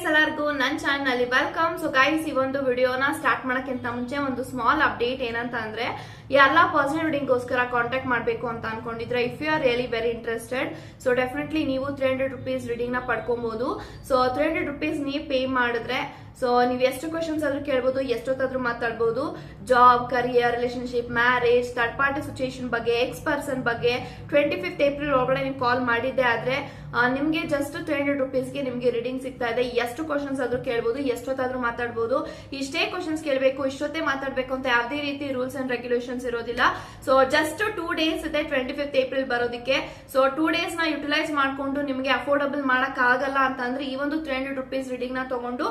Guys ಎಲ್ಲರಿಗೂ ನನ್ನ channel welcome so guys ಈ ಒಂದು ವಿಡಿಯೋನ ಸ್ಟಾರ್ಟ್ ಮಾಡೋಕ್ಕಿಂತ ಮುಂಚೆ ಒಂದು ಸ್ಮಾಲ್ ಅಪ್ಡೇಟ್ ಏನಂತ ಅಂದ್ರೆ ಎಲ್ಲ ಪರ್ಸನಲ್ ರೀಡಿಂಗ್ಗೋಸ್ಕರ ಕಾಂಟ್ಯಾಕ್ಟ್ ಮಾಡಬೇಕು ಅಂತ ಅನ್ಕೊಂಡಿದ್ರೆ if you are really very interested so definitely ನೀವು ತ್ರೀ ಹಂಡ್ರೆಡ್ ರುಪೀಸ್ ರೀಡಿಂಗ್ನ ಪಡ್ಕೊಬಹುದು ಸೊ ತ್ರೀ ಹಂಡ್ರೆಡ್ ರುಪೀಸ್ ನೀವು ಪೇ ಮಾಡಿದ್ರೆ ಸೊ ನೀವು ಎಷ್ಟು ಕ್ವಶನ್ಸ್ ಆದ್ರೂ ಕೇಳ್ಬೋದು, ಎಷ್ಟೊತ್ತಾದ್ರೂ ಮಾತಾಡ್ಬೋದು. Job career relationship marriage third party situation ಬಗ್ಗೆ ಎಕ್ಸ್ ಪರ್ಸನ್ ಬಗ್ಗೆ. ಟ್ವೆಂಟಿ ಫಿಫ್ತ್ ಏಪ್ರಿಲ್ ಒಳಗಡೆ ನೀವು ಕಾಲ್ ಮಾಡಿದ್ದೆ ಆದ್ರೆ ನಿಮ್ಗೆ ಜಸ್ಟ್ ತ್ರೀ ಹಂಡ್ರೆಡ್ ರುಪೀಸ್ಗೆ ನಿಮಗೆ ರೀಡಿಂಗ್ ಸಿಗ್ತಾ ಇದೆ. ಎಷ್ಟು ಕ್ವಶನ್ಸ್ ಆದ್ರೂ ಕೇಳ್ಬೋದು, ಎಷ್ಟೊತ್ತಾದ್ರೂ ಮಾತಾಡ್ಬೋದು. ಇಷ್ಟೇ ಕ್ವಶನ್ಸ್ ಕೇಳಬೇಕು, ಇಷ್ಟೊತ್ತೇ ಮಾತಾಡ್ಬೇಕು ಅಂತ ಯಾವುದೇ ರೀತಿ ರೂಲ್ಸ್ ಅಂಡ್ ರೆಗ್ಯುಲೇಷನ್ಸ್ ಇರೋದಿಲ್ಲ. ಸೊ ಜಸ್ಟ್ ಟೂ ಡೇಸ್ ಇದೆ ಟ್ವೆಂಟಿ ಫಿಫ್ತ್ ಏಪ್ರಿಲ್ ಬರೋದಕ್ಕೆ. ಸೊ ಟೂ ಡೇಸ್ನ ಯುಟಿಲೈಸ್ ಮಾಡ್ಕೊಂಡು ನಿಮಗೆ ಅಫೋರ್ಡಬಲ್ ಮಾಡೋಕ್ಕಾಗಲ್ಲ ಅಂತಂದ್ರೆ ಈ ಒಂದು ತ್ರೀ ಹಂಡ್ರೆಡ್ ರುಪೀಸ್ ರೀಡಿಂಗ್ನ ತಗೊಂಡು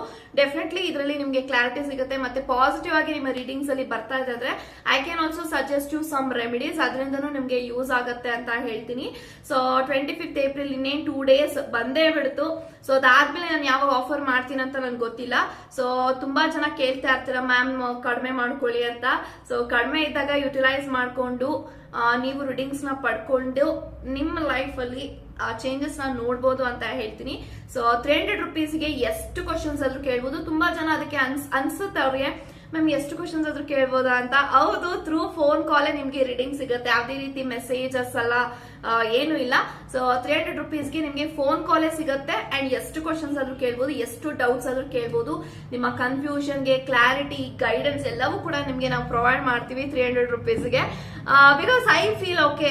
ಡೆಫಿನೆಟ್ಲಿ ಇದರಲ್ಲಿ ನಿಮಗೆ ಕ್ಲಾರಿಟಿ ಸಿಗುತ್ತೆ ಮತ್ತೆ ಪಾಸಿಟಿವ್ ಆಗಿ ನಿಮ್ಮ ರೀಡಿಂಗ್ಸ್ ಅಲ್ಲಿ ಬರ್ತಾ ಇದೆ ಅಂದ್ರೆ I can also suggest you some remedies ಅದರಿಂದನೂ ನಿಮಗೆ ಯೂಸ್ ಆಗುತ್ತೆ ಅಂತ ಹೇಳ್ತೀನಿ. ಸೊ ಟ್ವೆಂಟಿ ಫಿಫ್ತ್ ಏಪ್ರಿಲ್ ಇನ್ನೇನು ಟೂ ಡೇಸ್ ಬಂದೇ ಬಿಡ್ತು. ಸೊ ಅದಾದ್ಮೇಲೆ ನಾನು ಯಾವಾಗ ಆಫರ್ ಮಾಡ್ತೀನಿ ಅಂತ ನನ್ಗೆ ಗೊತ್ತಿಲ್ಲ. ಸೊ ತುಂಬಾ ಜನ ಕೇಳ್ತಾ ಇರ್ತೀರ ಮ್ಯಾಮ್ ಕಡಿಮೆ ಮಾಡ್ಕೊಳ್ಳಿ ಅಂತ. ಸೊ ಕಡಿಮೆ ಇದ್ದಾಗ ಯುಟಿಲೈಸ್ ಮಾಡಿಕೊಂಡು ನೀವು ರೀಡಿಂಗ್ಸ್ನ ಪಡ್ಕೊಂಡು, ನಿಮ್ಮ ಲೈಫ್ ಅಲ್ಲಿ ಆ ಚೇಂಜಸ್ ನಾನು ನೋಡ್ಬೋದು ಅಂತ ಹೇಳ್ತೀನಿ. ಸೊ ತ್ರೀ ಹಂಡ್ರೆಡ್ ರುಪೀಸ್ಗೆ ಎಷ್ಟು ಕ್ವಶನ್ಸ್ ಆದ್ರೂ ಕೇಳ್ಬೋದು. ತುಂಬಾ ಜನ ಅದಕ್ಕೆ ಅನ್ಸ್ ಅನ್ಸುತ್ತೆ ಅವ್ರಿಗೆ. ಮ್ಯಾಮ್ ಎಷ್ಟು ಕ್ವಶನ್ಸ್ ಆದ್ರೂ ಕೇಳ್ಬೋದಾ ಅಂತ? ಹೌದು ಥ್ರೂ ಫೋನ್ ಕಾಲೇ ನಿಮ್ಗೆ ರೀಡಿಂಗ್ ಸಿಗುತ್ತೆ. ಯಾವುದೇ ರೀತಿ ಮೆಸೇಜಸ್ ಅಲ್ಲ ಆ, ಏನು ಇಲ್ಲ. ಸೊ ತ್ರೀ ಹಂಡ್ರೆಡ್ ರುಪೀಸ್ಗೆ ನಿಮ್ಗೆ ಫೋನ್ ಕಾಲೇ ಸಿಗುತ್ತೆ. ಅಂಡ್ ಎಷ್ಟು ಕ್ವಶನ್ಸ್ ಆದ್ರೂ ಕೇಳ್ಬೋದು ಎಷ್ಟು ಡೌಟ್ಸ್ ಆದ್ರೂ ಕೇಳ್ಬೋದು. ನಿಮ್ಮ ಕನ್ಫ್ಯೂಷನ್ಗೆ ಕ್ಲಾರಿಟಿ ಗೈಡೆನ್ಸ್ ಎಲ್ಲವೂ ಕೂಡ ನಿಮ್ಗೆ ನಾವು ಪ್ರೊವೈಡ್ ಮಾಡ್ತೀವಿ ತ್ರೀ ಹಂಡ್ರೆಡ್ ರುಪೀಸ್ಗೆ ಬಿಕಾಸ್ ಐ ಫೀಲ್ ಓಕೆ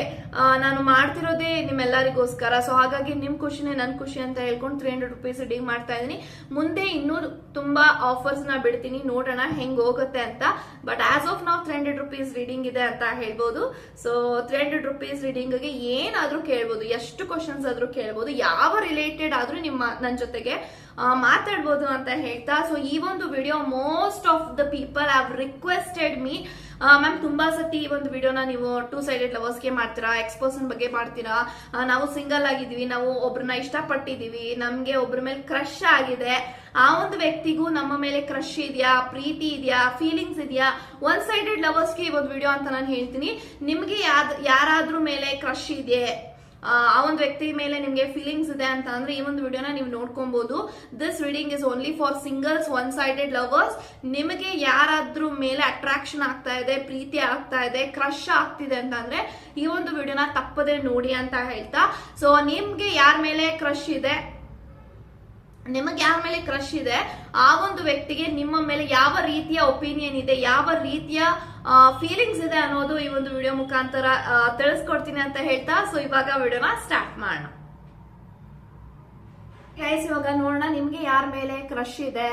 ನಾನು ಮಾಡ್ತಿರೋದೇ ನಿಮ್ಮೆಲ್ಲರಿಗೋಸ್ಕರ. ಸೊ ಹಾಗಾಗಿ ನಿಮ್ ಖುಷಿನೇ ನನ್ನ ಖುಷಿ ಅಂತ ಹೇಳ್ಕೊಂಡು ತ್ರೀ ಹಂಡ್ರೆಡ್ ರುಪೀಸ್ ಡಿಂಗ್ ಮಾಡ್ತಾ ಇದ್ದೀನಿ. ಮುಂದೆ ಇನ್ನೂ ತುಂಬಾ ಆಫರ್ಸ್ನ ಬಿಡ್ತೀನಿ. ನೋಡೋಣ ಹೆಂಗ್ ಹೋಗುತ್ತೆ ಅಂತ. ಬಟ್ ಆಸ್ ಆಫ್ ನಾವು ತ್ರೀ ಹಂಡ್ರೆಡ್ ರುಪೀಸ್ ರೀಡಿಂಗ್ ಇದೆ ಅಂತ ಹೇಳ್ಬೋದು. ಸೊ ತ್ರೀ ಹಂಡ್ರೆಡ್ ರುಪೀಸ್ ರೀಡಿಂಗ್ಗೆ ಏನಾದ್ರೂ ಕೇಳ್ಬೋದು. ಎಷ್ಟು ಕ್ವಶನ್ಸ್ ಆದ್ರೂ ಕೇಳ್ಬೋದು. ಯಾವ ರಿಲೇಟೆಡ್ ಆದ್ರೂ ನಿಮ್ಮ ನನ್ನ ಜೊತೆಗೆ ಮಾತಾಡ್ಬೋದು ಅಂತ ಹೇಳ್ತಾ. ಸೊ ಈ ಒಂದು video most of the people have requested me ma'am ತುಂಬಾ ಸತಿ ಈ ಒಂದು ವಿಡಿಯೋನ ನೀವು ಟೂ ಸೈಡೆಡ್ ಲವರ್ಸ್ಗೆ ಮಾಡ್ತೀರಾ ಎಕ್ಸ್ ಪರ್ಸನ್ ಬಗ್ಗೆ ಮಾಡ್ತೀರಾ ನಾವು ಸಿಂಗಲ್ ಆಗಿದೀವಿ ನಾವು ಒಬ್ರನ್ನ ಇಷ್ಟಪಟ್ಟಿದೀವಿ ನಮ್ಗೆ ಒಬ್ರ ಮೇಲೆ ಕ್ರಶ್ ಆಗಿದೆ, ಆ ಒಂದು ವ್ಯಕ್ತಿಗೂ ನಮ್ಮ ಮೇಲೆ ಕ್ರಶ್ ಇದೆಯಾ, ಪ್ರೀತಿ ಇದೆಯಾ ಫೀಲಿಂಗ್ಸ್ ಇದೆಯಾ ಒನ್ ಸೈಡೆಡ್ ಲವರ್ಸ್ಗೆ ಈ ಒಂದು ವಿಡಿಯೋ ಅಂತ ನಾನು ಹೇಳ್ತೀನಿ. ನಿಮ್ಗೆ ಯಾರಾದ್ರೂ ಮೇಲೆ ಕ್ರಶ್ ಇದೆ ಆ ಒಂದು ವ್ಯಕ್ತಿ ಮೇಲೆ ನಿಮಗೆ ಫೀಲಿಂಗ್ಸ್ ಇದೆ ಅಂತ ಅಂದ್ರೆ ಈ ಒಂದು ವಿಡಿಯೋನ ನೀವು ನೋಡ್ಕೊಬಹುದು this reading is only for singles one sided lovers ನಿಮಗೆ ಯಾರಾದ್ರೂ ಮೇಲೆ ಅಟ್ರಾಕ್ಷನ್ ಆಗ್ತಾ ಇದೆ, ಪ್ರೀತಿ ಆಗ್ತಾ ಇದೆ ಕ್ರಶ್ ಆಗ್ತಿದೆ ಅಂತ ಅಂದ್ರೆ ಈ ಒಂದು ವಿಡಿಯೋನ ತಪ್ಪದೆ ನೋಡಿ ಅಂತ ಹೇಳ್ತಾ. ಸೊ ನಿಮ್ಗೆ ಯಾರ ಮೇಲೆ ಕ್ರಶ್ ಇದೆ ನಿಮಗೆ ಯಾರ ಮೇಲೆ ಕ್ರಶ್ ಇದೆ? ಆ ಒಂದು ವ್ಯಕ್ತಿಗೆ ನಿಮ್ಮ ಮೇಲೆ ಯಾವ ರೀತಿಯ ಒಪಿನಿಯನ್ ಇದೆ? ಯಾವ ರೀತಿಯ ಫೀಲಿಂಗ್ಸ್ ಇದೆ ಅನ್ನೋದು ಈ ಒಂದು ವಿಡಿಯೋ ಮುಖಾಂತರ ತಿಳಿಸ್ಕೊಡ್ತೀನಿ ಅಂತ ಹೇಳ್ತಾ ಸೊ ಇವಾಗ ವಿಡಿಯೋನ ಸ್ಟಾರ್ಟ್ ಮಾಡೋಣ. ಗೈಸ್ ಇವಾಗ ನೋಡೋಣ ನಿಮ್ಗೆ ಯಾರ ಮೇಲೆ ಕ್ರಶ್ ಇದೆ?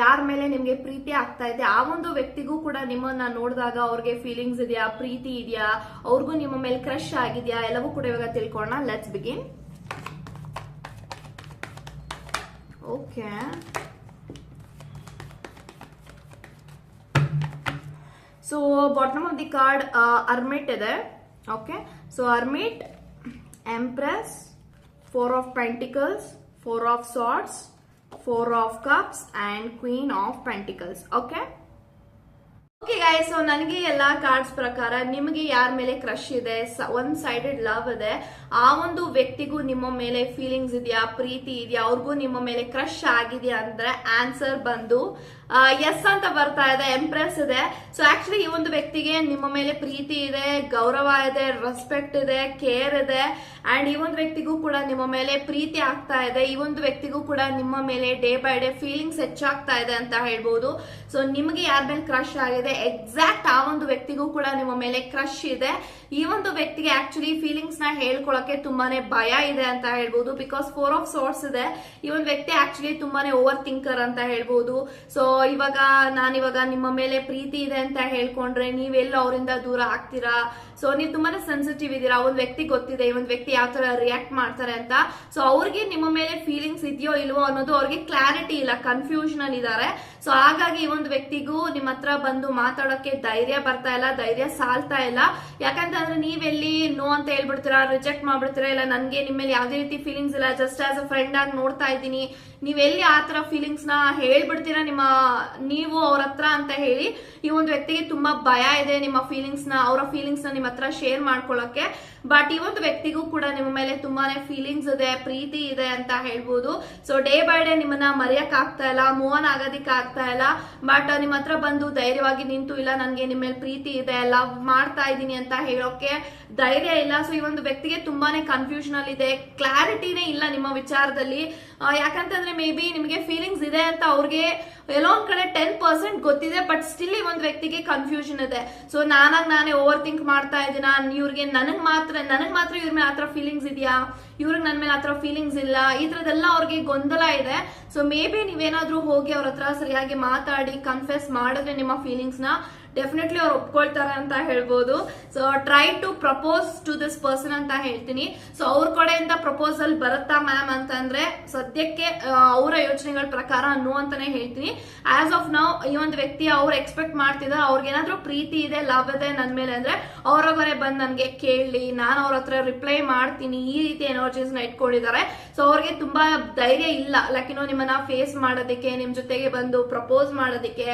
ಯಾರ ಮೇಲೆ ನಿಮ್ಗೆ ಪ್ರೀತಿ ಆಗ್ತಾ ಇದೆ? ಆ ಒಂದು ವ್ಯಕ್ತಿಗೂ ಕೂಡ ನಿಮ್ಮನ್ನ ನೋಡಿದಾಗ ಅವ್ರಿಗೆ ಫೀಲಿಂಗ್ಸ್ ಇದೆಯಾ? ಪ್ರೀತಿ ಇದೆಯಾ? ಅವ್ರಿಗೂ ನಿಮ್ಮ ಮೇಲೆ ಕ್ರಶ್ ಆಗಿದೆಯಾ? ಎಲ್ಲವೂ ಕೂಡ ಇವಾಗ ತಿಳ್ಕೊಳ್ಳೋಣ. Let's begin okay so bottom of the card hermit ಇದೆ. Okay so hermit empress four of pentacles four of swords four of cups and queen of pentacles okay okay guys so ನನಗೆ ಎಲ್ಲಾ cards ಪ್ರಕಾರ ನಿಮಗೆ ಯಾರ ಮೇಲೆ crush ಇದೆ one sided love ಇದೆ, ಆ ಒಂದು ವ್ಯಕ್ತಿಗೂ ನಿಮ್ಮ ಮೇಲೆ ಫೀಲಿಂಗ್ಸ್ ಇದೆಯಾ, ಪ್ರೀತಿ ಇದೆಯಾ, ಅವ್ರಿಗೂ ನಿಮ್ಮ ಮೇಲೆ ಕ್ರಶ್ ಆಗಿದೆಯಾ ಅಂದ್ರೆ ಆನ್ಸರ್ ಬಂದು ಎಸ್ ಅಂತ ಬರ್ತಾ ಇದೆ ಎಂಪ್ರೆಸ್ ಇದೆ. ಸೊ ಆಕ್ಚುಲಿ ಈ ಒಂದು ವ್ಯಕ್ತಿಗೆ ನಿಮ್ಮ ಮೇಲೆ ಪ್ರೀತಿ ಇದೆ, ಗೌರವ ಇದೆ ರೆಸ್ಪೆಕ್ಟ್ ಇದೆ ಕೇರ್ ಇದೆ. ಅಂಡ್ ಈ ಒಂದು ವ್ಯಕ್ತಿಗೂ ಕೂಡ ನಿಮ್ಮ ಮೇಲೆ ಪ್ರೀತಿ ಆಗ್ತಾ ಇದೆ. ಈ ಒಂದು ವ್ಯಕ್ತಿಗೂ ಕೂಡ ನಿಮ್ಮ ಮೇಲೆ ಡೇ ಬೈ ಡೇ ಫೀಲಿಂಗ್ಸ್ ಹೆಚ್ಚಾಗ್ತಾ ಇದೆ ಅಂತ ಹೇಳ್ಬೋದು. ಸೊ ನಿಮಗೆ ಯಾರ ಮೇಲೆ ಕ್ರಶ್ ಆಗಿದೆ? ಎಕ್ಸಾಕ್ಟ್ ಆ ಒಂದು ವ್ಯಕ್ತಿಗೂ ಕೂಡ ನಿಮ್ಮ ಮೇಲೆ ಕ್ರಶ್ ಇದೆ. ಈ ಒಂದು ವ್ಯಕ್ತಿಗೆ ಆಕ್ಚುಲಿ ಫೀಲಿಂಗ್ಸ್ನ ಹೇಳ್ಕೊಳಕ್ಕೆ ತುಂಬಾನೇ ಭಯ ಇದೆ ಅಂತ ಹೇಳ್ಬೋದು. ಬಿಕಾಸ್ ಫೋರ್ ಆಫ್ ಸೋರ್ಸ್ ಇದೆ. ಈ ಒಂದು ವ್ಯಕ್ತಿ ಆಕ್ಚುಲಿ ತುಂಬಾನೇ ಓವರ್ ಥಿಂಕರ್ ಅಂತ ಹೇಳ್ಬೋದು. ಸೊ ಇವಾಗ ನಾನಿವಾಗ ನಿಮ್ಮ ಮೇಲೆ ಪ್ರೀತಿ ಇದೆ ಅಂತ ಹೇಳ್ಕೊಂಡ್ರೆ ನೀವೆಲ್ಲ ಅವರಿಂದ ದೂರ ಆಗ್ತೀರಾ? ಸೊ ನೀವು ತುಂಬಾನೇ ಸೆನ್ಸಿಟಿವ್ ಇದೀರಾ ಒಂದು ವ್ಯಕ್ತಿ ಗೊತ್ತಿದೆ, ಒಂದು ವ್ಯಕ್ತಿ ಯಾವ ತರ ರಿಯಾಕ್ಟ್ ಮಾಡ್ತಾರೆ ಅಂತ. ಸೊ ಅವ್ರಿಗೆ ನಿಮ್ಮ ಮೇಲೆ ಫೀಲಿಂಗ್ಸ್ ಇದೆಯೋ ಇಲ್ವೋ ಅನ್ನೋದು ಅವ್ರಿಗೆ ಕ್ಲಾರಿಟಿ ಇಲ್ಲ ಕನ್ಫ್ಯೂಷನ್ ಅಲ್ಲಿ ಇದಾರೆ ಸೊ ಹಾಗಾಗಿ ಈ ಒಂದು ವ್ಯಕ್ತಿಗೂ ನಿಮ್ಮ ಹತ್ರ ಬಂದು ಮಾತಾಡೋಕೆ ಧೈರ್ಯ ಬರ್ತಾ ಇಲ್ಲ, ಧೈರ್ಯ ಸಾಲ್ತಾ ಇಲ್ಲ. ಯಾಕಂತಂದ್ರೆ ನೀವೆಲ್ಲಿ ನೋ ಅಂತ ಹೇಳ್ಬಿಡ್ತೀರಾ ರಿಜೆಕ್ಟ್ ಮಾಡ್ಬಿಡ್ತೀರಾ? ಇಲ್ಲ, ನನ್ಗೆ ನಿಮ್ಮ ಮೇಲೆ ಯಾವುದೇ ರೀತಿ ಫೀಲಿಂಗ್ಸ್ ಇಲ್ಲ ಜಸ್ಟ್ ಆಸ್ ಅ ಫ್ರೆಂಡ್ ಆಗಿ ನೋಡ್ತಾ ಇದ್ದೀನಿ. ನೀವೆಲ್ಲಿ ಆ ತರ ಫೀಲಿಂಗ್ಸ್ನ ಹೇಳ್ಬಿಡ್ತೀರಾ ನಿಮ್ಮ, ನೀವು ಅವ್ರ ಹತ್ರ ಅಂತ ಹೇಳಿ, ಈ ಒಂದು ವ್ಯಕ್ತಿಗೆ ತುಂಬಾ ಭಯ ಇದೆ ನಿಮ್ಮ ಫೀಲಿಂಗ್ಸ್ನ, ಅವರ ಫೀಲಿಂಗ್ಸ್ನ ನಿಮ್ಮ ಹತ್ರ ಶೇರ್ ಮಾಡ್ಕೊಳ್ಳೋಕೆ ಬಟ್ ಈ ಒಂದು ವ್ಯಕ್ತಿಗೂ ಕೂಡ ನಿಮ್ಮ ಮೇಲೆ ತುಂಬಾನೇ ಫೀಲಿಂಗ್ಸ್ ಇದೆ, ಪ್ರೀತಿ ಇದೆ ಅಂತ ಹೇಳ್ಬೋದು. ಸೊ ಡೇ ಬೈ ಡೇ ನಿಮ್ಮನ್ನ ಮರೆಯಕ್ ಆಗ್ತಾ ಇಲ್ಲ ಮೂವ್ ಆನ್ ಆಗೋದಿಕ್ ಆಗ್ತಾ ಇಲ್ಲ. ಬಟ್ ನಿಮ್ಮ ಹತ್ರ ಬಂದು ಧೈರ್ಯವಾಗಿ ನಿಂತು, ಇಲ್ಲ ನನ್ಗೆ ನಿಮ್ಮ ಮೇಲೆ ಪ್ರೀತಿ ಇದೆ ಲವ್ ಮಾಡ್ತಾ ಇದ್ದೀನಿ ಅಂತ ಹೇಳೋಕೆ ಧೈರ್ಯ ಇಲ್ಲ. ಸೊ ಈ ಒಂದು ವ್ಯಕ್ತಿಗೆ ತುಂಬಾನೇ ಕನ್ಫ್ಯೂಷನ್ ಅಲ್ಲಿ ಇದೆ ಕ್ಲಾರಿಟಿನೇ ಇಲ್ಲ ನಿಮ್ಮ ವಿಚಾರದಲ್ಲಿ. ಯಾಕಂತಂದ್ರೆ ಮೇ ಬಿ ನಿಮಗೆ ಫೀಲಿಂಗ್ಸ್ ಇದೆ ಅಂತ ಅವ್ರಿಗೆ ಎಲ್ಲೋ ಒಂದ್ ಕಡೆ ಟೆನ್ ಪರ್ಸೆಂಟ್ ಗೊತ್ತಿದೆ ಬಟ್ ಸ್ಟಿಲ್ ಈ ಒಂದು ವ್ಯಕ್ತಿಗೆ ಕನ್ಫ್ಯೂಷನ್ ಇದೆ. ಸೊ ನಾನಾಗ್ ನಾನೇ ಓವರ್ ಥಿಂಕ್ ಮಾಡ್ತಾ ಇದ್ದೀನ? ಇವ್ರಿಗೆ ನನಗ್ ಮಾತ್ರ ನನಗ್ ಮಾತ್ರ ಇವ್ರ ಮೇಲೆ ಆತರ ಫೀಲಿಂಗ್ಸ್ ಇದೆಯಾ? ಇವ್ರಿಗೆ ನನ್ ಮೇಲೆ ಆತರ ಫೀಲಿಂಗ್ಸ್ ಇಲ್ಲ? ಈ ತರದೆಲ್ಲ ಅವ್ರಿಗೆ ಗೊಂದಲ ಇದೆ. ಸೊ ಮೇ ಬಿ ನೀವೇನಾದ್ರೂ ಹೋಗಿ ಅವ್ರ ಹತ್ರ ಸರಿಯಾಗಿ ಮಾತಾಡಿ ಕನ್ಫೆಸ್ ಮಾಡಿದ್ರೆ ನಿಮ್ಮ ಫೀಲಿಂಗ್ಸ್ನ ಡೆಫಿನೆಟ್ಲಿ ಅವ್ರು ಒಪ್ಕೊಳ್ತಾರೆ ಅಂತ ಹೇಳ್ಬೋದು. So try to propose to this person ಅಂತ ಹೇಳ್ತೀನಿ. ಸೊ ಅವ್ರ ಕಡೆಯಿಂದ ಪ್ರಪೋಸಲ್ ಬರುತ್ತಾ ಮ್ಯಾಮ್ ಅಂತಂದ್ರೆ, ಸದ್ಯಕ್ಕೆ ಅವರ ಯೋಚನೆಗಳ ಪ್ರಕಾರ ನೋ ಅಂತಾನೆ ಹೇಳ್ತೀನಿ. ಆಸ್ ಆಫ್ ನೌ ಈ ಒಂದು ವ್ಯಕ್ತಿ ಅವ್ರು ಎಕ್ಸ್ಪೆಕ್ಟ್ ಮಾಡ್ತಿದ್ರೆ ಅವ್ರಿಗೆ ಏನಾದ್ರೂ ಪ್ರೀತಿ ಇದೆ ಲವ್ ಇದೆ ನನ್ ಮೇಲೆ ಅಂದ್ರೆ ಅವರವರೇ ಬಂದು ನನಗೆ ಕೇಳಿ, ನಾನು ಅವ್ರ ಹತ್ರ ರಿಪ್ಲೈ ಮಾಡ್ತೀನಿ, ಈ ರೀತಿ ಎನರ್ಜೀಸ್ನ ಇಟ್ಕೊಂಡಿದ್ದಾರೆ. ಸೊ ಅವ್ರಿಗೆ ತುಂಬಾ ಧೈರ್ಯ ಇಲ್ಲ. ಲೈಕ್ ನೋ ನಿಮ್ಮನ್ನ ಫೇಸ್ ಮಾಡೋದಕ್ಕೆ, ನಿಮ್ ಜೊತೆಗೆ ಬಂದು ಪ್ರಪೋಸ್ ಮಾಡೋದಕ್ಕೆ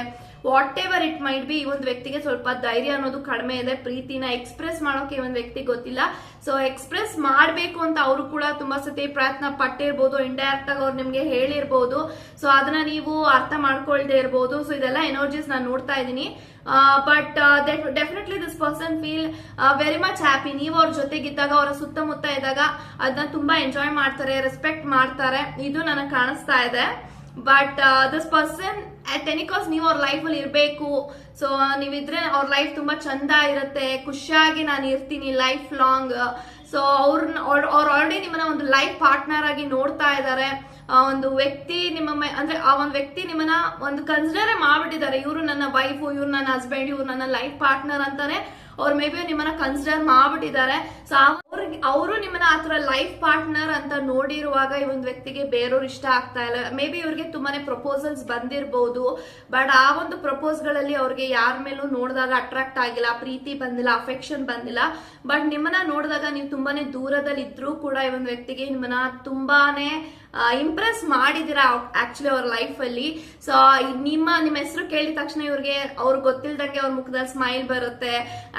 whatever it might be ಈ ಒಂದು ವ್ಯಕ್ತಿಗೆ ಸ್ವಲ್ಪ ಧೈರ್ಯ ಅನ್ನೋದು ಕಡಿಮೆ ಇದೆ, ಪ್ರೀತಿನ ಎಕ್ಸ್ಪ್ರೆಸ್ ಮಾಡೋಕೆ ಒಂದು ವ್ಯಕ್ತಿ ಗೊತ್ತಿಲ್ಲ. ಸೊ ಎಕ್ಸ್ಪ್ರೆಸ್ ಮಾಡಬೇಕು ಅಂತ ಅವರು ಕೂಡ ತುಂಬಾ ಸತಿ ಪ್ರಯತ್ನ ಪಟ್ಟಿರ್ಬೋದು ಇಂಡೈರೆಕ್ಟ್ ಆಗಿ ಅವ್ರು ನಿಮಗೆ ಹೇಳಿರ್ಬೋದು. ಸೊ ಅದನ್ನ ನೀವು ಅರ್ಥ ಮಾಡ್ಕೊಳ್ದೆ ಇರ್ಬೋದು. ಸೊ ಇದೆಲ್ಲ ಎನರ್ಜೀಸ್ ನಾನು ನೋಡ್ತಾ ಇದ್ದೀನಿ. But definitely this person feel very much happy ನೀವು ಅವ್ರ ಜೊತೆಗಿದ್ದಾಗ, ಅವರ ಸುತ್ತಮುತ್ತ ಇದ್ದಾಗ ಅದನ್ನ ತುಂಬಾ ಎಂಜಾಯ್ ಮಾಡ್ತಾರೆ ರೆಸ್ಪೆಕ್ಟ್ ಮಾಡ್ತಾರೆ. ಇದು ನನಗೆ ಕಾಣಿಸ್ತಾ ಇದೆ. But this person at any cost ನೀವು ಅವ್ರ ಲೈಫ್ ಅಲ್ಲಿ ಇರಬೇಕು. ಸೊ ನೀವಿದ್ರೆ ಅವ್ರ ಲೈಫ್ ತುಂಬಾ ಚಂದ ಇರುತ್ತೆ. ಖುಷಿಯಾಗಿ ನಾನು ಇರ್ತೀನಿ ಲೈಫ್ ಲಾಂಗ್ ಸೊ ಅವ್ರನ್ನ ಅವ್ರು ಆಲ್ರೆಡಿ ನಿಮ್ಮನ್ನ ಒಂದು ಲೈಫ್ ಪಾರ್ಟ್ನರ್ ಆಗಿ ನೋಡ್ತಾ ಇದ್ದಾರೆ ಒಂದು ವ್ಯಕ್ತಿ ನಿಮ್ಮ ಅಂದ್ರೆ ಆ ಒಂದು ವ್ಯಕ್ತಿ ನಿಮ್ಮನ್ನ ಒಂದು ಕನ್ಸಿಡರೇ ಮಾಡ್ಬಿಟ್ಟಿದ್ದಾರೆ. ಇವರು ನನ್ನ ವೈಫ್ ಇವ್ರು ನನ್ನ ಹಸ್ಬೆಂಡ್ ಇವ್ರು ನನ್ನ ಲೈಫ್ ಪಾರ್ಟ್ನರ್ ಅಂತಾನೆ ಅವ್ರು ಮೇ ಬಿ ನಿಮ್ಮನ್ನ ಕನ್ಸಿಡರ್ ಮಾಡ್ಬಿಟ್ಟಿದ್ದಾರೆ. ಸೊ ಅವ್ರಿಗೆ ಅವರು ನಿಮ್ಮನ್ನ ಆತರ ಲೈಫ್ ಪಾರ್ಟ್ನರ್ ಅಂತ ನೋಡಿರುವಾಗ ಈ ಒಂದು ವ್ಯಕ್ತಿಗೆ ಬೇರೆಯವ್ರು ಇಷ್ಟ ಆಗ್ತಾ ಇಲ್ಲ. ಮೇ ಬಿ ಇವ್ರಿಗೆ ತುಂಬಾನೇ ಪ್ರಪೋಸಲ್ಸ್ ಬಂದಿರಬಹುದು ಬಟ್ ಆ ಒಂದು ಪ್ರಪೋಸ್ಗಳಲ್ಲಿ ಅವ್ರಿಗೆ ಯಾರ ಮೇಲೂ ನೋಡಿದಾಗ ಅಟ್ರಾಕ್ಟ್ ಆಗಿಲ್ಲ, ಪ್ರೀತಿ ಬಂದಿಲ್ಲ ಅಫೆಕ್ಷನ್ ಬಂದಿಲ್ಲ. ಬಟ್ ನಿಮ್ಮನ್ನ ನೋಡಿದಾಗ ನೀವು ತುಂಬಾನೇ ದೂರದಲ್ಲಿ ಇದ್ರೂ ಕೂಡ ಈ ಒಂದು ವ್ಯಕ್ತಿಗೆ ನಿಮ್ಮನ್ನ ತುಂಬಾನೇ ಇಂಪ್ರೆಸ್ ಮಾಡಿದೀರಾ ಆಕ್ಚುಲಿ ಅವ್ರ ಅಲ್ಲಿ? ಸೊ ನಿಮ್ಮ ನಿಮ್ಮ ಹೆಸರು ಕೇಳಿದ ತಕ್ಷಣ ಇವ್ರಿಗೆ ಅವ್ರು ಗೊತ್ತಿಲ್ದಂಗೆ ಅವ್ರ ಮುಖದಲ್ಲಿ ಸ್ಮೈಲ್ ಬರುತ್ತೆ.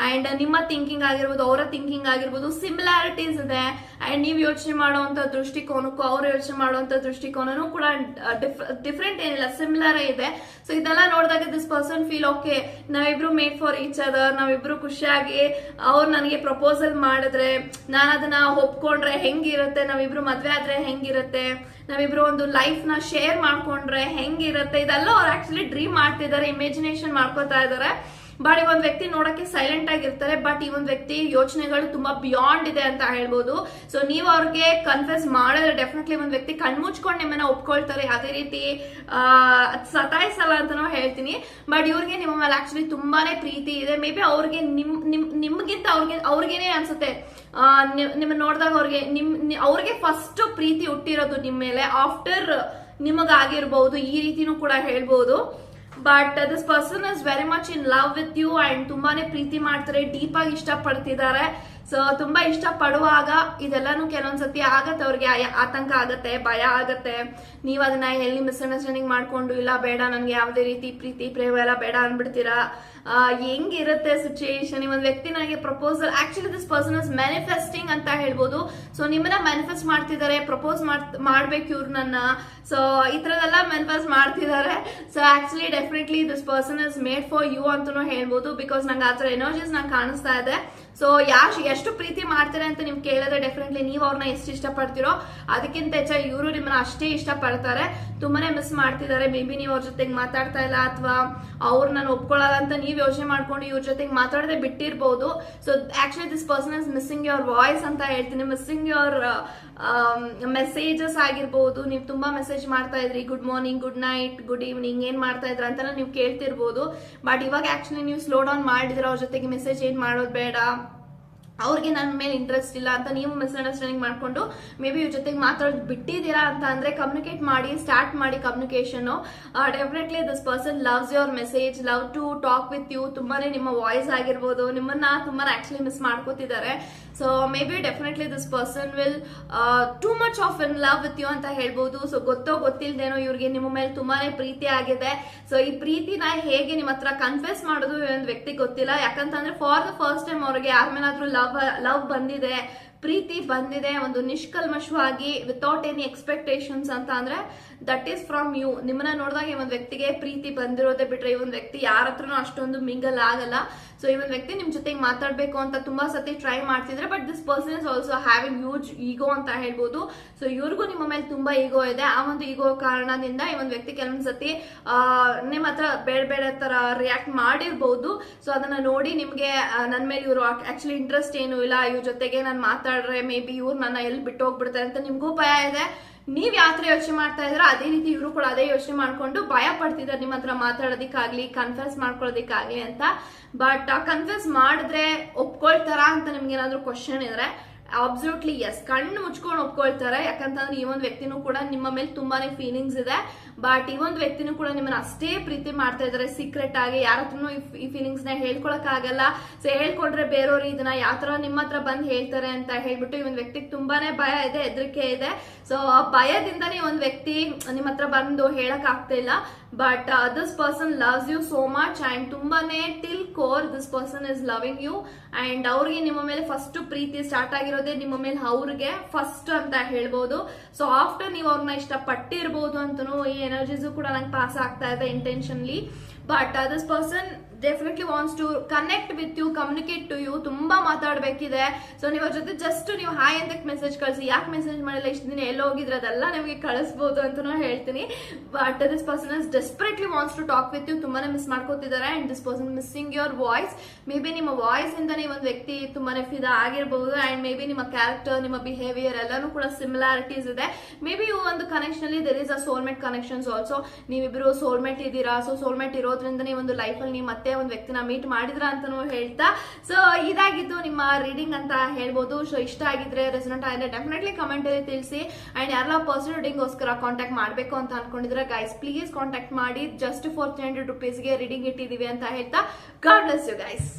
ಅಂಡ್ ನಿಮ್ಮ ಥಿಂಕಿಂಗ್ ಆಗಿರ್ಬೋದು, ಅವರ ಥಿಂಕಿಂಗ್ ಆಗಿರ್ಬೋದು ಸಿಮಿಲಾರಿಟೀಸ್ ಇದೆ. ಅಂಡ್ ನೀವು ಯೋಚನೆ ಮಾಡುವಂತ ದೃಷ್ಟಿಕೋನಕ್ಕೂ ಅವ್ರು ಯೋಚನೆ ಮಾಡುವಂತ ದೃಷ್ಟಿಕೋನನೂ ಕೂಡ ಡಿಫ್ರೆಂಟ್ ಏನಿಲ್ಲ ಸಿಮಿಲರ್ ಇದೆ. ಸೊ ಇದೆಲ್ಲ ನೋಡಿದಾಗ ದಿಸ್ ಪರ್ಸನ್ ಫೀಲ್ ಓಕೆ ನಾವಿಬ್ರು ಮೇಡ್ ಫಾರ್ ಈಚ್ ಅದರ್ ನಾವಿಬ್ರು ಖುಷಿಯಾಗಿ ಅವ್ರು ನನಗೆ ಪ್ರಪೋಸಲ್ ಮಾಡಿದ್ರೆ ನಾನು ಅದನ್ನ ಒಪ್ಕೊಂಡ್ರೆ ಹೆಂಗಿರುತ್ತೆ, ನಾವಿಬ್ರು ಮದ್ವೆ ಆದ್ರೆ ಹೆಂಗಿರುತ್ತೆ. ನಾವಿಬ್ರು ಒಂದು ಲೈಫ್ನ ಶೇರ್ ಮಾಡ್ಕೊಂಡ್ರೆ ಹೆಂಗಿರತ್ತೆ, ಇದೆಲ್ಲ ಅವ್ರು ಆಕ್ಚುಲಿ ಡ್ರೀಮ್ ಮಾಡ್ತಿದ್ದಾರೆ ಇಮೇಜಿನೇಷನ್ ಮಾಡ್ಕೋತಾ ಇದಾರೆ ಬಟ್ ಈ ಒಂದು ವ್ಯಕ್ತಿ ನೋಡಕ್ಕೆ ಸೈಲೆಂಟ್ ಆಗಿರ್ತಾರೆ, ಬಟ್ ಈ ಒಂದು ವ್ಯಕ್ತಿ ಯೋಚನೆಗಳು ತುಂಬಾ ಬಿಯಾಂಡ್ ಇದೆ ಅಂತ ಹೇಳ್ಬೋದು. ಸೊ ನೀವು ಅವ್ರಿಗೆ ಕನ್ಫ್ಯೂಸ್ ಮಾಡಿದ್ರೆ ಡೆಫಿನೆಟ್ಲಿ ಒಂದು ವ್ಯಕ್ತಿ ಕಣ್ಮುಚ್ಕೊಂಡು ನಿಮ್ಮನ್ನ ಒಪ್ಕೊಳ್ತಾರೆ. ಯಾವುದೇ ರೀತಿ ಸತಾಯಿಸಲ್ಲ ಅಂತಾನೂ ಹೇಳ್ತೀನಿ. ಬಟ್ ಇವ್ರಿಗೆ ನಿಮ್ಮ ಮೇಲೆ ಆಕ್ಚುಲಿ ತುಂಬಾನೇ ಪ್ರೀತಿ ಇದೆ. ಮೇ ಬಿ ಅವ್ರಿಗೆ ನಿಮ್ ನಿಮ್, ನಿಮ್ಗಿಂತ ಅವ್ರಿಗೆ, ಅವ್ರಿಗೇನೆ ಅನ್ಸುತ್ತೆ. ನಿಮ್ಮನ್ನ ನೋಡಿದಾಗ ಅವ್ರಿಗೆ, ನಿಮ್ ಅವ್ರಿಗೆ ಫಸ್ಟ್ ಪ್ರೀತಿ ಹುಟ್ಟಿರೋದು ನಿಮ್ಮ ಮೇಲೆ. ಆಫ್ಟರ್ ನಿಮಗಾಗಿರ್ಬಹುದು ಈ ರೀತಿನೂ ಕೂಡ ಹೇಳ್ಬಹುದು but this person is very much in love with you and ತುಂಬಾನೇ ಪ್ರೀತಿ ಮಾಡ್ತಾರೆ ಡೀಪ್ ಆಗಿ ಇಷ್ಟ ಪಡ್ತಿದ್ದಾರೆ ಸೊ ತುಂಬಾ ಇಷ್ಟ ಪಡುವಾಗ ಇದೆಲ್ಲಾನು ಕೆಲವೊಂದ್ಸತಿ ಆಗತ್ತೆ ಅವ್ರಿಗೆ ಆತಂಕ ಆಗತ್ತೆ, ಭಯ ಆಗತ್ತೆ. ನೀವ್ ಅದನ್ನ ಎಲ್ಲಿ ಮಿಸ್ಅಂಡರ್ಸ್ಟ್ಯಾಂಡಿಂಗ್ ಮಾಡ್ಕೊಂಡು, ಇಲ್ಲ ಬೇಡ, ನನ್ಗೆ ಯಾವುದೇ ರೀತಿ ಪ್ರೀತಿ, ಪ್ರೇಮ ಎಲ್ಲ ಬೇಡ ಅನ್ಬಿಡ್ತೀರಾ ಹೆಂಗಿರುತ್ತೆ ಸಿಚುಯೇಷನ್ ಈ ಒಂದು ವ್ಯಕ್ತಿ ನನಗೆ proposal actually this person is manifesting ಅಂತ ಹೇಳ್ಬೋದು. ಸೊ ನಿಮ್ಮನ್ನ ಮ್ಯಾನಿಫೆಸ್ಟ್ ಮಾಡ್ತಿದ್ದಾರೆ ಪ್ರಪೋಸ್ ಮಾಡ್ಬೇಕು ಇವ್ರು ನನ್ನ. ಸೊ ಈ ತರದೆಲ್ಲ ಮ್ಯಾನಿಫೆಸ್ಟ್ ಮಾಡ್ತಿದ್ದಾರೆ. So actually definitely this person is made for you ಅಂತಾನು ಹೇಳ್ಬೋದು. ಬಿಕಾಸ್ ನಂಗೆ ಆ ಥರ ಎನರ್ಜೀಸ್ ನಂಗೆ ಕಾಣಿಸ್ತಾ ಇದೆ. ಸೊ ಯಾಶ್ ಎಷ್ಟು ಪ್ರೀತಿ ಮಾಡ್ತಾರೆ ಅಂತ ನಿಮ್ಗೆ ಕೇಳಿದ್ರೆ ಡೆಫಿನೆಟ್ಲಿ ನೀವು ಅವ್ರನ್ನ ಎಷ್ಟು ಇಷ್ಟಪಡ್ತೀರೋ ಅದಕ್ಕಿಂತ ಹೆಚ್ಚಾಗಿ ಇವರು ನಿಮ್ಮನ್ನ ಅಷ್ಟೇ ಇಷ್ಟಪಡ್ತಾರೆ. ತುಂಬಾನೇ ಮಿಸ್ ಮಾಡ್ತಿದ್ದಾರೆ. ಮೇ ಬಿ ನೀವು ಅವ್ರ ಜೊತೆಗೆ ಮಾತಾಡ್ತಾ ಇಲ್ಲ ಅಥವಾ ಅವ್ರು ನಾನು ಒಪ್ಕೊಳ್ಳಲ್ಲ ಅಂತ ನೀವು ಯೋಚನೆ ಮಾಡ್ಕೊಂಡು ಇವ್ರ ಜೊತೆಗೆ ಮಾತಾಡದೆ ಬಿಟ್ಟಿರ್ಬೋದು. So actually this person is missing your voice ಅಂತ ಹೇಳ್ತೀನಿ. ಮಿಸ್ಸಿಂಗ್ ಯುವರ್ ಮೆಸೇಜಸ್ ಆಗಿರ್ಬೋದು. ನೀವು ತುಂಬಾ ಮೆಸೇಜ್ ಮಾಡ್ತಾ ಇದ್ರಿ. Good morning good night good evening ಏನ್ ಮಾಡ್ತಾ ಇದ್ರ ಅಂತ ನೀವು ಕೇಳ್ತಿರ್ಬೋದು. ಬಟ್ ಇವಾಗ ಆಕ್ಚುಲಿ ನೀವು ಸ್ಲೋ ಡೌನ್ ಮಾಡಿದ್ರೆ. ಅವ್ರ ಜೊತೆಗೆ ಮೆಸೇಜ್ ಏನ್ ಮಾಡೋದು ಬೇಡ. ಅವ್ರಿಗೆ ನನ್ನ ಮೇಲೆ ಇಂಟ್ರೆಸ್ಟ್ ಇಲ್ಲ ಅಂತ ನೀವು ಮಿಸ್ಅಂಡರ್ಸ್ಟ್ಯಾಂಡಿಂಗ್ ಮಾಡ್ಕೊಂಡು ಮೇ ಬಿ ಇವ್ರ ಜೊತೆಗೆ ಮಾತಾಡೋದು ಬಿಟ್ಟಿದ್ದೀರಾ ಅಂತ ಅಂದರೆ ಕಮ್ಯುನಿಕೇಟ್ ಮಾಡಿ ಸ್ಟಾರ್ಟ್ ಮಾಡಿ communication definitely this person loves your message love to talk with you ತುಂಬಾನೇ ನಿಮ್ಮ ವಾಯ್ಸ್ ಆಗಿರ್ಬೋದು, ನಿಮ್ಮನ್ನ ತುಂಬಾ actually miss ಮಾಡ್ಕೋತಿದ್ದಾರೆ. So maybe definitely this person will too much of in love with you ಅಂತ ಹೇಳ್ಬೋದು. ಸೊ ಗೊತ್ತೋ ಗೊತ್ತಿಲ್ದೇನೋ ಇವ್ರಿಗೆ ನಿಮ್ಮ ಮೇಲೆ ತುಂಬಾನೇ ಪ್ರೀತಿ ಆಗಿದೆ. ಸೊ ಈ ಪ್ರೀತಿನ ಹೇಗೆ ನಿಮ್ಮ ಹತ್ರ ಕನ್ಫೆಸ್ ಮಾಡೋದು ಒಂದು ವ್ಯಕ್ತಿ ಗೊತ್ತಿಲ್ಲ. ಯಾಕಂತಂದ್ರೆ ಫಾರ್ ದ ಫಸ್ಟ್ ಟೈಮ್ ಅವ್ರಿಗೆ ಯಾರ ಮೇಲಾದ್ರೂ ಲವ್ ಲವ್ ಬಂದಿದೆ. ಪ್ರೀತಿ ಬಂದಿದೆ, ಒಂದು ನಿಷ್ಕಲ್ಮಶವಾಗಿ ವಿತೌಟ್ ಎನಿ ಎಕ್ಸ್ಪೆಕ್ಟೇಷನ್ಸ್ ಅಂತ ಅಂದ್ರೆ ದಟ್ ಈಸ್ ಫ್ರಮ್ ಯು ನಿಮ್ಮನ್ನ ನೋಡಿದಾಗ ಈ ಒಂದು ವ್ಯಕ್ತಿಗೆ ಪ್ರೀತಿ ಬಂದಿರೋದೇ ಬಿಟ್ರೆ, ಈ ಒಂದು ವ್ಯಕ್ತಿ ಯಾರ ಹತ್ರನೂ ಅಷ್ಟೊಂದು ಮಿಂಗಲ್ ಆಗಲ್ಲ. ಸೊ ಈ ಒಂದು ವ್ಯಕ್ತಿ ನಿಮ್ ಜೊತೆಗೆ ಮಾತಾಡಬೇಕು ಅಂತ ತುಂಬಾ ಸತಿ ಟ್ರೈ ಮಾಡ್ತಿದ್ರೆ but this person is also having huge ego ಅಂತ ಹೇಳ್ಬೋದು. ಸೊ ಇವ್ರಿಗೂ ನಿಮ್ಮ ಮೇಲೆ ತುಂಬಾ ಈಗೋ ಇದೆ. ಆ ಒಂದು ಈಗೋ ಕಾರಣದಿಂದ ಈ ಒಂದು ವ್ಯಕ್ತಿ ಕೆಲವೊಂದು ಸತಿ ನಿಮ್ಮ ಹತ್ರ ಬೇರೆ ಬೇರೆ ತರ ರಿಯಾಕ್ಟ್ ಮಾಡಿರ್ಬೋದು. ಸೊ ಅದನ್ನ ನೋಡಿ ನಿಮ್ಗೆ ನನ್ನ ನನ್ ಮೇಲೆ ಇವರು ಆಕ್ಚುಲಿ ಇಂಟ್ರೆಸ್ಟ್ ಏನು ಇಲ್ಲ, ಇವ್ರ ಜೊತೆಗೆ ನಾನು ಮಾತಾಡ್ರೆ ಮೇ ಬಿ ಇವ್ರು ನನ್ನ ಎಲ್ಲಿ ಬಿಟ್ಟು ಹೋಗ್ಬಿಡ್ತಾರೆ ಅಂತ ನಿಮ್ಗೂ ಭಯ ಇದೆ. ನೀವ್ ಯಾತ್ರೆ ತರ ಯೋಚನೆ ಮಾಡ್ತಾ ಇದ್ರೆ ಅದೇ ರೀತಿ ಇವರು ಕೂಡ ಅದೇ ಯೋಚನೆ ಮಾಡ್ಕೊಂಡು ಭಯ ಪಡ್ತಿದ್ದಾರೆ ನಿಮ್ಮ ಹತ್ರ ಮಾತಾಡೋದಿಕ್ಕಾಗ್ಲಿ ಕನ್ಫ್ಯೂಸ್ ಮಾಡ್ಕೊಳೋದಿಕ್ಕಾಗ್ಲಿ ಅಂತ. ಬಟ್ ಕನ್ಫ್ಯೂಸ್ ಮಾಡಿದ್ರೆ ಒಪ್ಕೊಳ್ತಾರ ಅಂತ ನಿಮ್ಗೆ ಏನಾದ್ರು ಕ್ವಶನ್ ಇದ್ರೆ ಅಬ್ಸಲ್ಯೂಟ್ಲಿ ಎಸ್ ಕಣ್ಣು ಮುಚ್ಕೊಂಡು ಒಪ್ಕೊಳ್ತಾರೆ. ಯಾಕಂತಂದ್ರೆ ಈ ಒಂದು ವ್ಯಕ್ತಿನೂ ಕೂಡ ನಿಮ್ಮ ಮೇಲೆ ತುಂಬಾನೇ ಫೀಲಿಂಗ್ಸ್ ಇದೆ. ಬಟ್ ಈ ಒಂದು ವ್ಯಕ್ತಿನೂ ಕೂಡ ನಿಮ್ಮನ್ನ ಅಷ್ಟೇ ಪ್ರೀತಿ ಮಾಡ್ತಾ ಇದಾರೆ ಸೀಕ್ರೆಟ್ ಆಗಿ ಯಾರ ಹತ್ರನು ಈ- ಫೀಲಿಂಗ್ಸ್ನ ಹೇಳ್ಕೊಳಕ್ ಆಗಲ್ಲ. ಸೊ ಹೇಳ್ಕೊಂಡ್ರೆ ಬೇರೆಯವರು ಇದನ್ನ ಯಾವ ತರ ನಿಮ್ಮ ಹತ್ರ ಬಂದು ಹೇಳ್ತಾರೆ ಅಂತ ಹೇಳ್ಬಿಟ್ಟು ಈ ಒಂದು ವ್ಯಕ್ತಿಗೆ ತುಂಬಾನೇ ಭಯ ಇದೆ, ಹೆದರಿಕೆ ಇದೆ. ಸೊ ಭಯದಿಂದನೇ ಒಂದು ವ್ಯಕ್ತಿ ನಿಮ್ಮ ಹತ್ರ ಬಂದು ಹೇಳಕ್ ಆಗ್ತಾ ಇಲ್ಲ. But this person loves you so much and ತುಂಬಾನೇ till core this person is loving you and ಅವ್ರಿಗೆ ನಿಮ್ಮ ಮೇಲೆ ಫಸ್ಟ್ ಪ್ರೀತಿ ಸ್ಟಾರ್ಟ್ ಆಗಿರೋದೇ ನಿಮ್ಮ ಮೇಲೆ ಅವ್ರಿಗೆ ಫಸ್ಟ್ ಅಂತ ಹೇಳ್ಬೋದು. ಸೊ ಆಫ್ಟರ್ ನೀವು ಅವ್ರನ್ನ ಇಷ್ಟ ಪಟ್ಟಿರ್ಬೋದು ಈ ಎನರ್ಜೀಸು ಕೂಡ ನಂಗೆ ಪಾಸ್ ಆಗ್ತಾ ಇದೆ intentionally but this person definitely wants to connect with you communicate to you ತುಂಬಾ ಮಾತಾಡಬೇಕಿದೆ. ಸೊ ನೀವು ಜೊತೆ ಜಸ್ಟ್ ನೀವು ಹಾಯ್ ಅಂತ ಮೆಸೇಜ್ ಕಳಿಸಿ. ಯಾಕೆ ಮೆಸೇಜ್ ಮಾಡಿಲ್ಲ? ಇಷ್ಟು ದಿನ ಎಲ್ಲ ಹೋಗಿದ್ರೆ? ಅದೆಲ್ಲ ನಿಮಗೆ ಕಳಿಸ್ಬೋದು ಅಂತ ಹೇಳ್ತೀನಿ. But this person is desperately wants to talk with you ತುಂಬಾ miss ಮಾಡ್ಕೋತಿದ್ದಾರೆ and this person missing your voice maybe ನಿಮ್ಮ ವಾಯ್ಸ್ ಇಂದಾನೆ ಒಂದು ವ್ಯಕ್ತಿ ತುಂಬಾನೇ ಫಿದಾ ಆಗಿರಬಹುದು ಅಂಡ್ ಮೇ ಬಿ ನಿಮ್ಮ ಕ್ಯಾರೆಕ್ಟರ್ ನಿಮ್ಮ ಬಿಹೇವಿಯರ್ ಎಲ್ಲಾನು ಕೂಡ ಸಿಮಿಲಾರಿಟೀಸ್ ಇದೆ. ಮೇ ಬಿ ಒಂದು ಕನೆಕ್ಷನ್ ಅಲ್ಲಿ there is a soulmate connections also ನೀವಿಬ್ರು ಸೋಲ್ಮೇಟ್ ಇದ್ದೀರಾ? ಸೊ ಸೋಲ್ಮೇಟ್ ಇರೋದ್ರಿಂದ ನೀವು ಒಂದು ಲೈಫಲ್ಲಿ ನೀವು ಮತ್ತೆ ಒಂದು ವ್ಯಕ್ತಿನ ಮೀಟ್ ಮಾಡಿದ್ರ ಅಂತಾನು ಹೇಳ್ತಾ ಸೊ ಇದಾಗಿದ್ದು ನಿಮ್ಮ ರೀಡಿಂಗ್ ಅಂತ ಹೇಳ್ಬೋದು. ಸೊ ಇಷ್ಟ ಆಗಿದ್ರೆ ರೆಸನೆಂಟ್ ಆಗಿದ್ರೆ ಡೆಫಿನೆಟ್ಲಿ ಕಮೆಂಟ್ ಅಲ್ಲಿ ತಿಳಿಸಿ. ಅಂಡ್ ಯಾರೆಲ್ಲ ಪರ್ಸನಲ್ ರೀಡಿಂಗ್ಗೋಸ್ಕರ ಕಾಂಟ್ಯಾಕ್ಟ್ ಮಾಡಬೇಕು ಅಂತ ಅನ್ಕೊಂಡಿದ್ರೆ ಗೈಸ್ ಪ್ಲೀಸ್ ಕಾಂಟ್ಯಾಕ್ಟ್ ಮಾಡಿ. ಜಸ್ಟ್ ಫೋರ್ ತ್ರೀ ಹಂಡ್ರೆಡ್ ರುಪೀಸ್ಗೆ ರೀಡಿಂಗ್ ಇಟ್ಟಿದ್ದೀವಿ ಅಂತ ಹೇಳ್ತಾ. God bless you guys